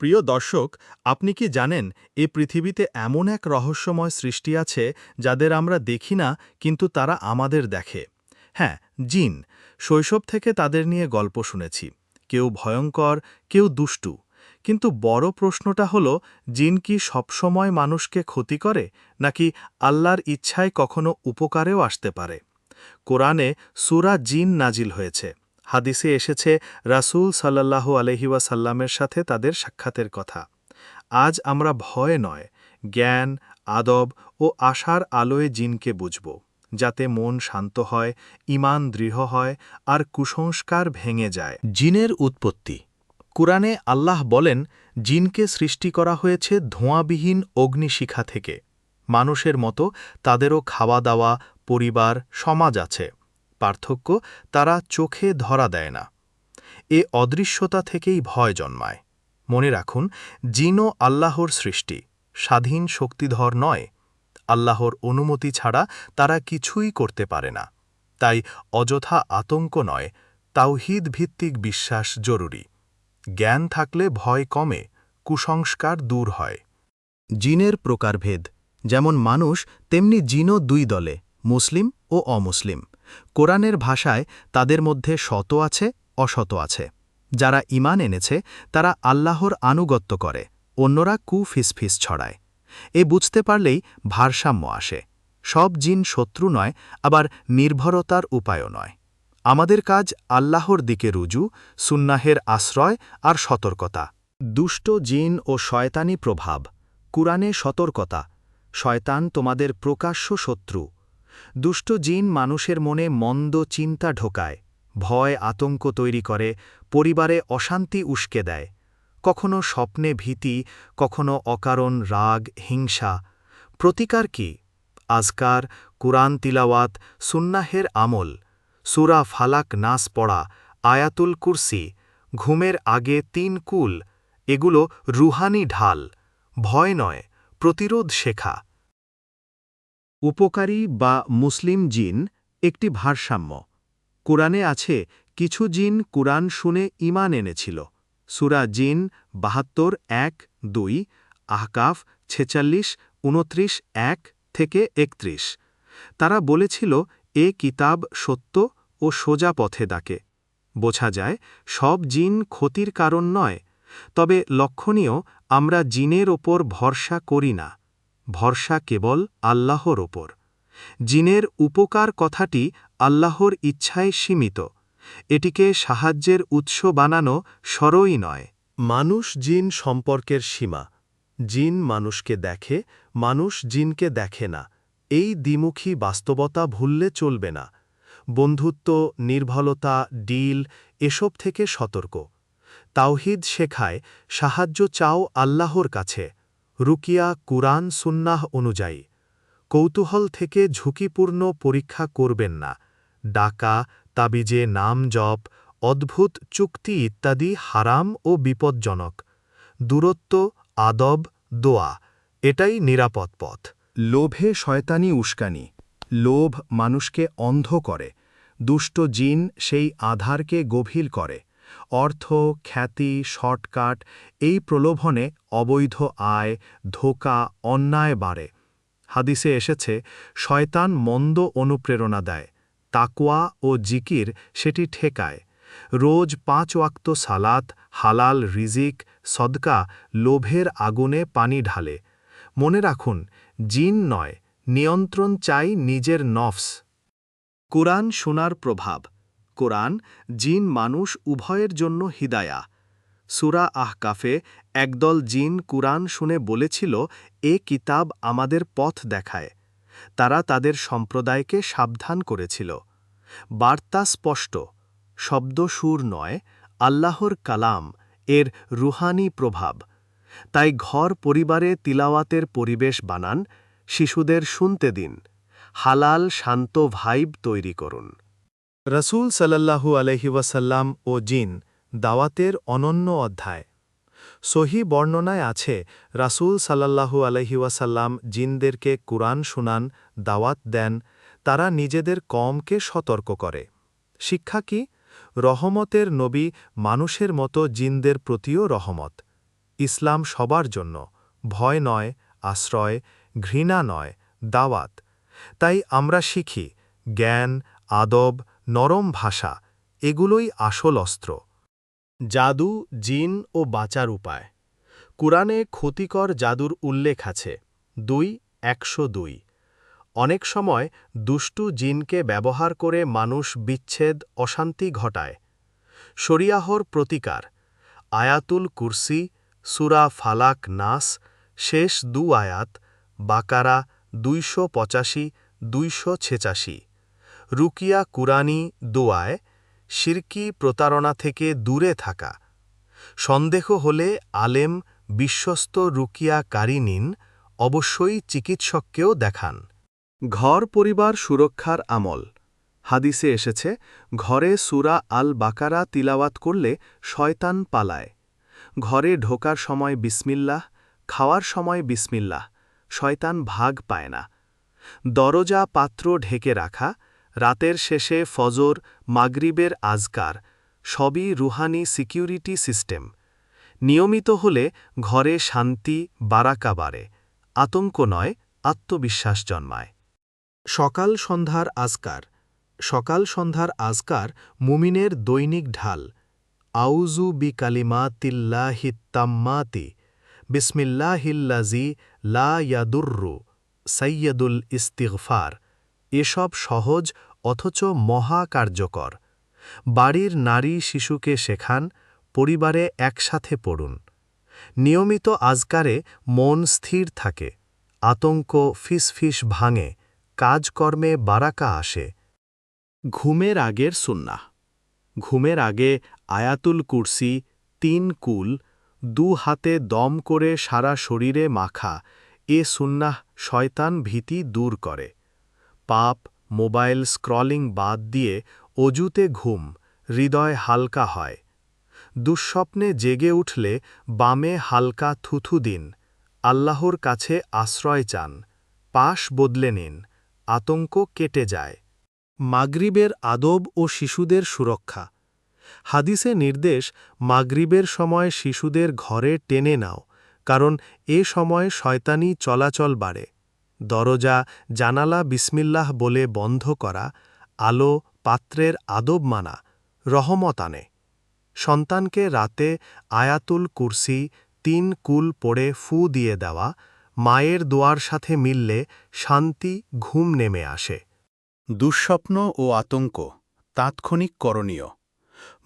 প্রিয় দর্শক, আপনি কি জানেন, এ পৃথিবীতে এমন এক রহস্যময় সৃষ্টি আছে যাদের আমরা দেখি না, কিন্তু তারা আমাদের দেখে? হ্যাঁ জিন। শৈশব থেকে তাদের নিয়ে গল্প শুনেছি। কেউ ভয়ঙ্কর, কেউ দুষ্টু। কিন্তু বড় প্রশ্নটা হলো, জিন কি সবসময় মানুষকে ক্ষতি করে, নাকি আল্লাহর ইচ্ছায় কখনো উপকারেও আসতে পারে? কোরআনে সুরা জিন নাজিল হয়েছে। হাদিসে এসেছে, রাসূল সাল্লাহ আলহিওয়াসাল্লামের সাথে তাদের সাক্ষাতের কথা। আজ আমরা ভয় নয়, জ্ঞান, আদব ও আশার আলোয় জিনকে বুঝব, যাতে মন শান্ত হয় ইমান দৃঢ় হয় আর কুসংস্কার ভেঙে যায়। জিনের উৎপত্তি। কুরআনে আল্লাহ বলেন, জিনকে সৃষ্টি করা হয়েছে ধোঁয়াবিহীন অগ্নিশিখা থেকে। মানুষের মতো তাদেরও খাওয়া দাওয়া পরিবার, সমাজ আছে। পার্থক্য তারা চোখে ধরা দেয় না। এ অদৃশ্যতা থেকেই ভয় জন্মায়। মনে রাখুন, জিনও আল্লাহর সৃষ্টি, স্বাধীন শক্তিধর নয়। আল্লাহর অনুমতি ছাড়া তারা কিছুই করতে পারে না। তাই অযথা আতঙ্ক নয়, তাওহিদ ভিত্তিক বিশ্বাস জরুরি। জ্ঞান থাকলে ভয় কমে, কুসংস্কার দূর হয়। জিনের প্রকারভেদ, যেমন মানুষ, তেমনি জিনও দুই দলে, মুসলিম ও অমুসলিম। কোরআনের ভাষায় তাদের মধ্যে শত আছে, অশত আছে। যারা ইমান এনেছে, তারা আল্লাহর আনুগত্য করে, অন্যরা কু ফিসফিস ছড়ায়। এ বুঝতে পারলেই ভারসাম্য আসে। সব জিন শত্রু নয়, আবার নির্ভরতার উপায়ও নয়। আমাদের কাজ আল্লাহর দিকে রুজু, সুন্নাহের আশ্রয় আর সতর্কতা। দুষ্ট জিন ও শয়তানি প্রভাব। কুরআনে সতর্কতা। শয়তান তোমাদের প্রকাশ্য শত্রু। দুষ্ট জিন মানুষের মনে মন্দ চিন্তা ঢোকায়, ভয় আতঙ্ক তৈরি করে, পরিবারে অশান্তি উস্কে দেয়। কখনো স্বপ্নে ভীতি, কখনো অকারণ রাগ, হিংসা। প্রতিকার কি? আজকার, কুরআন তিলাওয়াত, সুন্নাহের আমল, সুরা ফালাক নাস পড়া, আয়াতুল কুরসি, ঘুমের আগে তিন কুল, এগুলো রুহানি ঢাল, ভয় নয়, প্রতিরোধ শেখা। উপকারী বা মুসলিম জিন একটি ভারসাম্য। কোরআনে আছে, কিছু জিন কুরআন শুনে ইমান এনেছিল। সুরা জিন বাহাত্তর, এক, দুই, আহকাফ ছেচাল্লিশ, উনত্রিশ, এক থেকে একত্রিশ। তারা বলেছিল, এ কিতাব সত্য ও সোজা পথে ডাকে। বোঝা যায়, সব জিন ক্ষতির কারণ নয়। তবে লক্ষণীয়, আমরা জিনের ওপর ভরসা করি না। ভরসা কেবল আল্লাহর ওপর। জিনের উপকার কথাটি আল্লাহর ইচ্ছায় সীমিত। এটিকে সাহায্যের উৎস বানানো সরই নয়। মানুষ জিন সম্পর্কের সীমা। জিন মানুষকে দেখে, মানুষ জিনকে দেখে না। এই দ্বিমুখী বাস্তবতা ভুললে চলবে না। বন্ধুত্ব, নির্ভলতা, ডিল এসব থেকে সতর্ক। তাওহিদ শেখায়, সাহায্য চাও আল্লাহর কাছে। রুকিয়া কুরআন সুন্নাহ অনুযায়ী, কৌতূহল থেকে ঝুঁকিপূর্ণ পরীক্ষা করবেন না। ডাকা, তাবিজে নাম জপ, অদ্ভুত চুক্তি ইত্যাদি হারাম ও বিপজ্জনক। দূরত্ব, আদব, দোয়া, এটাই নিরাপদ পথ। লোভে শয়তানি উস্কানি, লোভ মানুষকে অন্ধ করে, দুষ্ট জিন সেই আধারকে গভীর করে। অর্থ, খ্যাতি, শর্টকাট এই প্রলোভনে অবৈধ আয়, ধোকা, অন্যায় বাড়ে। হাদিসে এসেছে, শয়তান মন্দ অনুপ্রেরণা দেয় তাকোয়া ও জিকির সেটি ঠেকায়। রোজ পাঁচ ওয়াক্ত সালাত, হালাল রিজিক, সদকা, লোভের আগুনে পানি ঢালে। মনে রাখুন, জিন নয়, নিয়ন্ত্রণ চাই নিজের নফস। কোরআন শোনার প্রভাব কোরআন, জিন মানুষ উভয়ের জন্য হিদায়া। সুরা আহকাফে একদল জিন কুরআন শুনে বলেছিল, এ কিতাব আমাদের পথ দেখায়। তারা তাদের সম্প্রদায়কে সাবধান করেছিল। বার্তা স্পষ্ট, শব্দ সুর নয়, আল্লাহর কালাম, এর রুহানি প্রভাব। তাই ঘর পরিবারে তিলাওয়াতের পরিবেশ বানান, শিশুদের শুনতে দিন, হালাল শান্ত ভাইব তৈরি করুন। রসুল সাল্লাহু আলহিউসাল্লাম ও জিন দাওয়াতের অনন্য অধ্যায়। সহি বর্ণনায় আছে, রাসূল সাল্লাল্লাহু আলহিউসাল্লাম জিনদেরকে কুরআন শুনান, দাওয়াত দেন, তারা নিজেদের কমকে সতর্ক করে। শিক্ষা কি? রহমতের নবী মানুষের মতো জিনদের প্রতিও রহমত। ইসলাম সবার জন্য, ভয় নয়, আশ্রয়, ঘৃণা নয়, দাওয়াত। তাই আমরা শিখি, জ্ঞান, আদব নরম ভাষা, এগুলোই আসল অস্ত্র। জাদু, জিন ও বাঁচার উপায়। কুরআনে ক্ষতিকর জাদুর উল্লেখ আছে, দুই, একশো দুই। অনেক সময় দুষ্টু জিনকে ব্যবহার করে মানুষ বিচ্ছেদ, অশান্তি ঘটায়। শরিয়াহর প্রতিকার, আয়াতুল কুরসি, সুরা ফালাক নাস, শেষ দু আয়াত, বাকারা দুইশো পঁচাশি, দুইশো ছেচাশি। রুকিয়া কুরানি দোয়ায় শিরকি প্রতারণা থেকে দূরে থাকা। সন্দেহ হলে আলেম বিশ্বস্ত রুকিয়া কারি নিন অবশ্যই চিকিৎসককেও দেখান। ঘর পরিবার সুরক্ষার আমল। হাদিসে এসেছে, ঘরে সুরা আল বাকারা তিলাওয়াত করলে শয়তান পালায়। ঘরে ঢোকার সময় বিসমিল্লাহ, খাওয়ার সময় বিসমিল্লাহ, শয়তান ভাগ পায় না। দরজা পাত্র ঢেকে রাখা রাতের শেষে ফজর, মাগরিবের আজকার, সবই রুহানি সিকিউরিটি সিস্টেম। নিয়মিত হলে ঘরে শান্তি, বারাকা বাড়ে, আতঙ্ক নয়, আত্মবিশ্বাস জন্মায়। সকাল সন্ধ্যার আজকার, সকাল সন্ধ্যার আজকার মুমিনের দৈনিক ঢাল আউজু বি কালিমাতিল্লাহিত্তাম্মাতি বিসমিল্লাহিল্লাজি লা ইয়াদুর্রু সৈয়দুল ইস্তিগফার এসব সহজ অথচ মহা কার্যকর বাড়ির নারী শিশুকে শেখান, পরিবারে একসাথে পড়ুন। নিয়মিত আজকারে মন স্থির থাকে, আতঙ্ক ফিসফিস ভাঙে, কাজকর্মে বারাকা আসে। ঘুমের আগের সুন্নাহ। ঘুমের আগে আয়াতুল কুরসি, তিন কুল, দু হাতে দম করে সারা শরীরে মাখা, এ সুন্নাহ শয়তান ভীতি দূর করে। পাপ মোবাইল স্ক্রলিং বাদ দিয়ে অজুতে ঘুম, হৃদয় হালকা হয়। দুঃস্বপ্নে জেগে উঠলে বামে হালকা থুথু দিন, আল্লাহর কাছে আশ্রয় চান, পাশ বদলে নিন, আতঙ্ক কেটে যায়। মাগরিবের আদব ও শিশুদের সুরক্ষা। হাদিসে নির্দেশ, মাগরিবের সময় শিশুদের ঘরে টেনে নাও, কারণ এ সময় শয়তানি চলাচল বাড়ে। দরজা, জানালা বিসমিল্লাহ বলে বন্ধ করা, আলো পাত্রের আদব মানা, রহমত আনে। সন্তানকে রাতে আয়াতুল কুরসি, তিন কুল পড়ে ফু দিয়ে দেওয়া, মায়ের দোয়ার সাথে মিললে শান্তি, ঘুম নেমে আসে। দুঃস্বপ্ন ও আতঙ্ক, তাৎক্ষণিক করণীয়।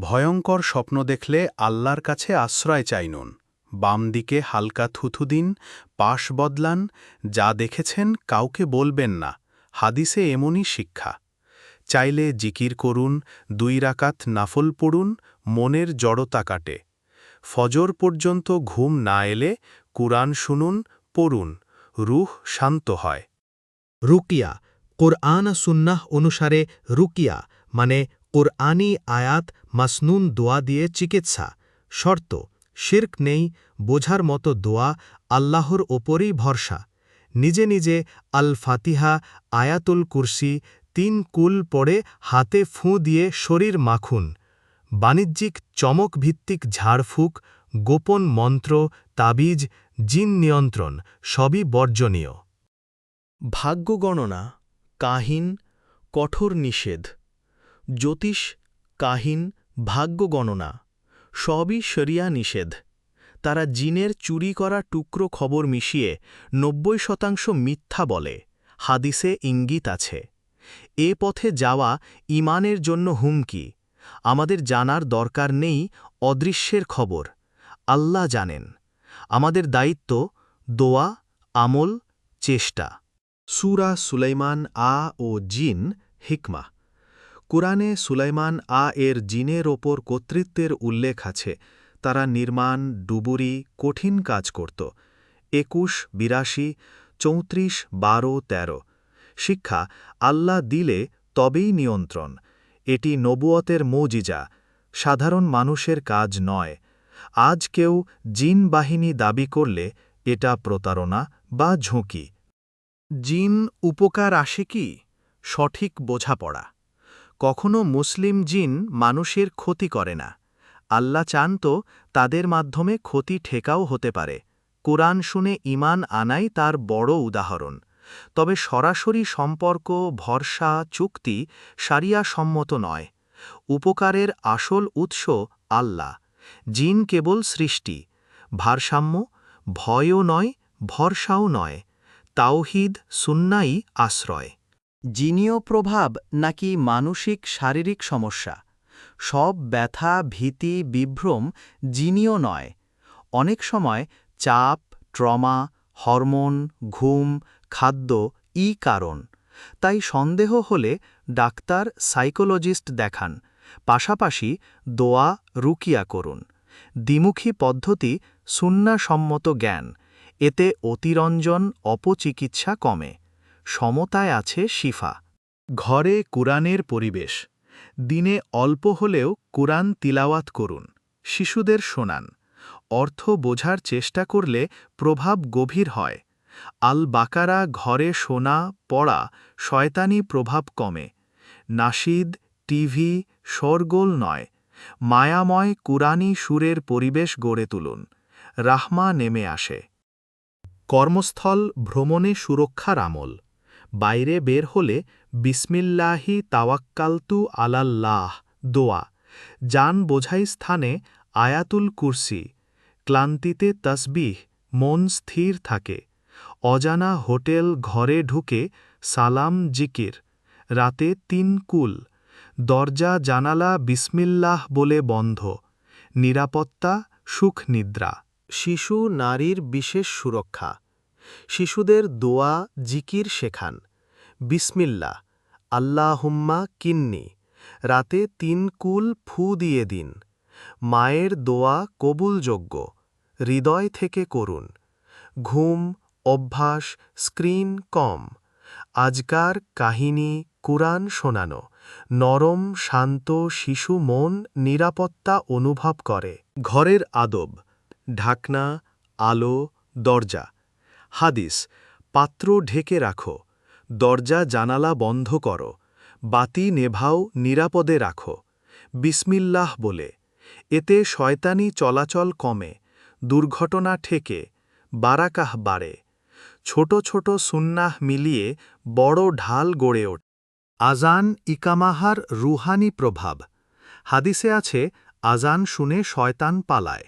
ভয়ঙ্কর স্বপ্ন দেখলে আল্লাহর কাছে আশ্রয় চাইনুন বাম দিকে হালকা থুথু দিন, পাশ বদলান, যা দেখেছেন কাউকে বলবেন না, হাদিসে এমনই শিক্ষা। চাইলে জিকির করুন, দুই রাকাত নাফল পড়ুন, মনের জড়তা কাটে। ফজর পর্যন্ত ঘুম না এলে কুরআন শুনুন, পড়ুন, রুহ শান্ত হয়। রুকিয়া, কোরআন সুন্নাহ অনুসারে রুকিয়া মানে কোরআনি আয়াত মাসনুন দোয়া দিয়ে চিকিৎসা, শর্ত শির্ক নেই, বোঝার মতো দোয়া আল্লাহর ওপরই ভরসা। নিজে নিজে আল ফাতিহা আয়াতুল কুরসি, তিন কুল পড়ে হাতে ফুঁ দিয়ে শরীর মাখুন। বাণিজ্যিক চমকভিত্তিক ঝাড়ফুঁক, গোপন মন্ত্র, তাবিজ, জিন নিয়ন্ত্রণ, সবই বর্জনীয়। ভাগ্য গণনা, কাহিন, কঠোর নিষেধ। জ্যোতিষ, কাহিন, ভাগ্য গণনা। সবই শরিয়া নিষেধ। তারা জিনের চুরি করা টুকরো খবর মিশিয়ে নব্বই শতাংশ মিথ্যা বলে, হাদিসে ইঙ্গিত আছে। এ পথে যাওয়া ইমানের জন্য হুমকি, আমাদের জানার দরকার নেই অদৃশ্যের খবর, আল্লাহ জানেন। আমাদের দায়িত্ব, দোয়া, আমল, চেষ্টা। সুরা সুলাইমান আ ও জিন, হিকমা। কুরআনে সুলাইমান আ এর জিনের ওপর কর্তৃত্বের উল্লেখ আছে। তারা নির্মাণ, ডুবুরি, কঠিন কাজ করত। একুশ, বিরাশি, চৌত্রিশ, বারো, তেরো। শিক্ষা, আল্লাহ দিলে তবেই নিয়ন্ত্রণ। এটি নবুয়তের মৌজিজা। সাধারণ মানুষের কাজ নয়। আজ কেউ জিন বাহিনী দাবি করলে এটা প্রতারণা বা ঝুঁকি। জিন উপকার আসে কি? সঠিক বোঝাপড়া। কখনো মুসলিম জিন মানুষের ক্ষতি করে না। আল্লাহ চান তো তাদের মাধ্যমে ক্ষতি ঠেকাও হতে পারে। কোরআন শুনে ইমান আনাই তার বড় উদাহরণ। তবে সরাসরি সম্পর্ক, ভরসা, চুক্তি সারিয়া সম্মত নয়। উপকারের আসল উৎস আল্লাহ। জিন কেবল সৃষ্টি। ভারসাম্য, ভয়ও নয়, ভরসাও নয়। তাওহিদ, সুন্নাই আশ্রয়। জিনীয় প্রভাব নাকি মানসিক শারীরিক সমস্যা? সব ব্যথা, ভীতি, বিভ্রম জিনীয় নয়। অনেক সময় চাপ, ট্রমা, হরমোন, ঘুম, খাদ্য ই কারণ। তাই সন্দেহ হলে ডাক্তার সাইকোলজিস্ট দেখান। পাশাপাশি দোয়া, রুকিয়া করুন। দ্বিমুখী পদ্ধতি সুন্নাসম্মত জ্ঞান। এতে অতিরঞ্জন, অপচিকিৎসা কমে। সমতায় আছে শিফা। ঘরে কুরআনের পরিবেশ। দিনে অল্প হলেও কুরআন তিলাওয়াত করুন। শিশুদের শোনান। অর্থ বোঝার চেষ্টা করলে প্রভাব গভীর হয়। আল বাকারা ঘরে শোনা, পড়া শয়তানি প্রভাব কমে। নাশিদ টিভি শোরগোল নয়। মায়াময় কুরানি সুরের পরিবেশ গড়ে তুলুন। রাহমা নেমে আসে। কর্মস্থল ভ্রমণে সুরক্ষার আমল। বাইরে বের হলে বিসমিল্লাহি তাওয়াক্কালতু আলাল্লাহ, দোয়া। যান বোঝাই স্থানে আয়াতুল কুরসি। ক্লান্তিতে তসবিহ, মন স্থির থাকে। অজানা হোটেল ঘরে ঢুকে সালাম জিকির। রাতে তিন কুল। দরজা, জানালা বিসমিল্লাহ বলে বন্ধ। নিরাপত্তা, সুখ নিদ্রা। শিশু, নারীর বিশেষ সুরক্ষা। শিশুদের দোয়া, জিকির শেখান। বিসমিল্লা আল্লাহুম্মা কিন্নি, রাতে তিন কুল ফু দিয়ে দিন। মায়ের দোয়া কবুলযোগ্য, হৃদয় থেকে করুন। ঘুম, অভ্যাস, স্ক্রিন কম। আজকার কাহিনী, কুরআন শোনানো, নরম, শান্ত শিশু মন নিরাপত্তা অনুভব করে। ঘরের আদব, ঢাকনা, আলো, দরজা হাদিস, পাত্র ঢেকে রাখো, দরজা জানালা বন্ধ করো, বাতি নেভাও নিরাপদে রাখো, বিসমিল্লাহ বলে, এতে শয়তানি চলাচল কমে, দুর্ঘটনা ঠেকে, বারাকাহ বাড়ে, ছোট ছোট সুন্নাহ মিলিয়ে বড় ঢাল গড়ে ওঠে। আজান ইকামাহার রুহানি প্রভাব, হাদিসে আছে আজান শুনে শয়তান পালায়,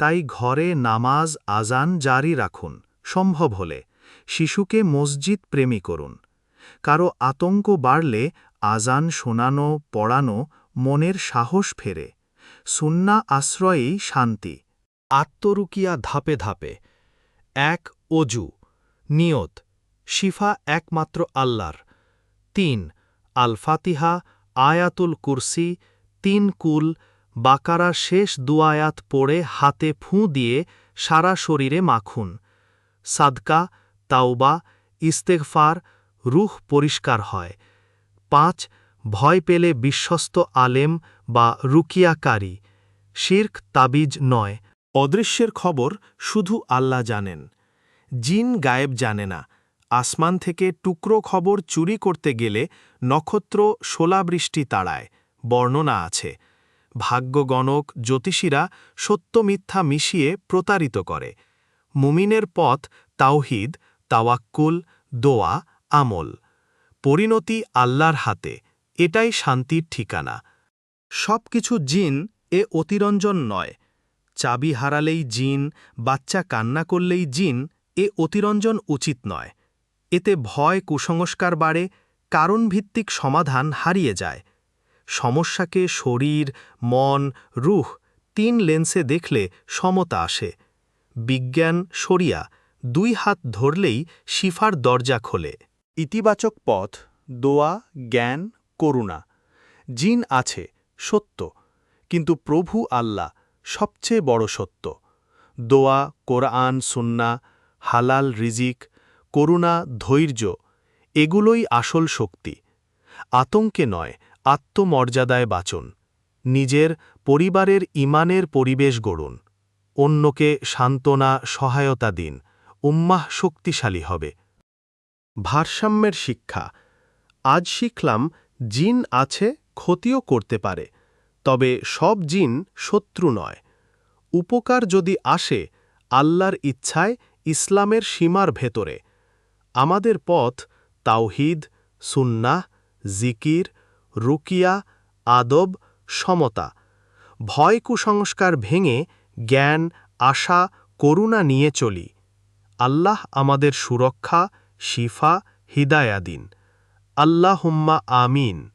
তাই ঘরে নামাজ আজান জারি রাখুন। সম্ভব হলে শিশুকে মসজিদ প্রেমী করুন। কারও আতঙ্ক বাড়লে আজান শোনানো, পড়ানো, মনের সাহস ফেরে। সুন্না আশ্রয়েই শান্তি। আত্মরুকিয়া ধাপে ধাপে। এক, অজু। নিয়ত। শিফা একমাত্র আল্লাহর। তিন আল ফাতিহা আয়াতুল কুরসি। তিন, কুল। বাকারা শেষ দুয়ায়াত পড়ে হাতে ফুঁ দিয়ে সারা শরীরে মাখুন। সাদকা, তাওবা, ইস্তেগফার, রুহ পরিষ্কার হয়। পাঁচ, ভয় পেলে বিশ্বস্ত আলেম বা রুকিয়াকারী। শির্ক, তাবিজ নয়। অদৃশ্যের খবর শুধু আল্লাহ জানেন। জিন গায়েব জানে না। আসমান থেকে টুকরো খবর চুরি করতে গেলে নক্ষত্র শোলাবৃষ্টি তাড়ায়, বর্ণনা আছে। ভাগ্যগণক জ্যোতিষীরা সত্য মিথ্যা মিশিয়ে প্রতারিত করে। মুমিনের পথ তাওহিদ, তাওয়াক্কুল, দোয়া, আমল। পরিণতি আল্লাহর হাতে, এটাই শান্তির ঠিকানা। সব কিছু জিন এ অতিরঞ্জন নয়। চাবি হারালেই জিন, বাচ্চা কান্না করলেই জিন এ অতিরঞ্জন উচিত নয়। এতে ভয়, কুসংস্কার বাড়ে, কারণভিত্তিক সমাধান হারিয়ে যায়। সমস্যাকে শরীর, মন, রুহ, তিন লেন্সে দেখলে সমতা আসে। বিজ্ঞান সরিয়া দুই হাত ধরলেই শিফার দরজা খোলে। ইতিবাচক পথ, দোয়া, জ্ঞান, করুণা। জিন আছে, সত্য। কিন্তু প্রভু আল্লাহ সবচেয়ে বড় সত্য। দোয়া, কোরআন, সুন্না, হালাল রিজিক, করুণা, ধৈর্য, এগুলোই আসল শক্তি। আতঙ্কে নয়, আত্মমর্যাদায় বাঁচুন। নিজের পরিবারের ইমানের পরিবেশ গড়ুন। অন্যকে সান্ত্বনা, সহায়তা দিন, উম্মাহ শক্তিশালী হবে। ভারসাম্যের শিক্ষা। আজ শিখলাম, জিন আছে, ক্ষতিও করতে পারে, তবে সব জিন শত্রু নয়। উপকার যদি আসে, আল্লাহর ইচ্ছায় ইসলামের সীমার ভেতরে। আমাদের পথ তাওহিদ, সুন্নাহ, জিকির, রুকিয়া, আদব, সমতা। ভয় কুসংস্কার ভেঙে জ্ঞান আশা করুণা নিয়ে চলি। আল্লাহ আমাদের সুরক্ষা শিফা হিদায়া আল্লাহুম্মা আমিন।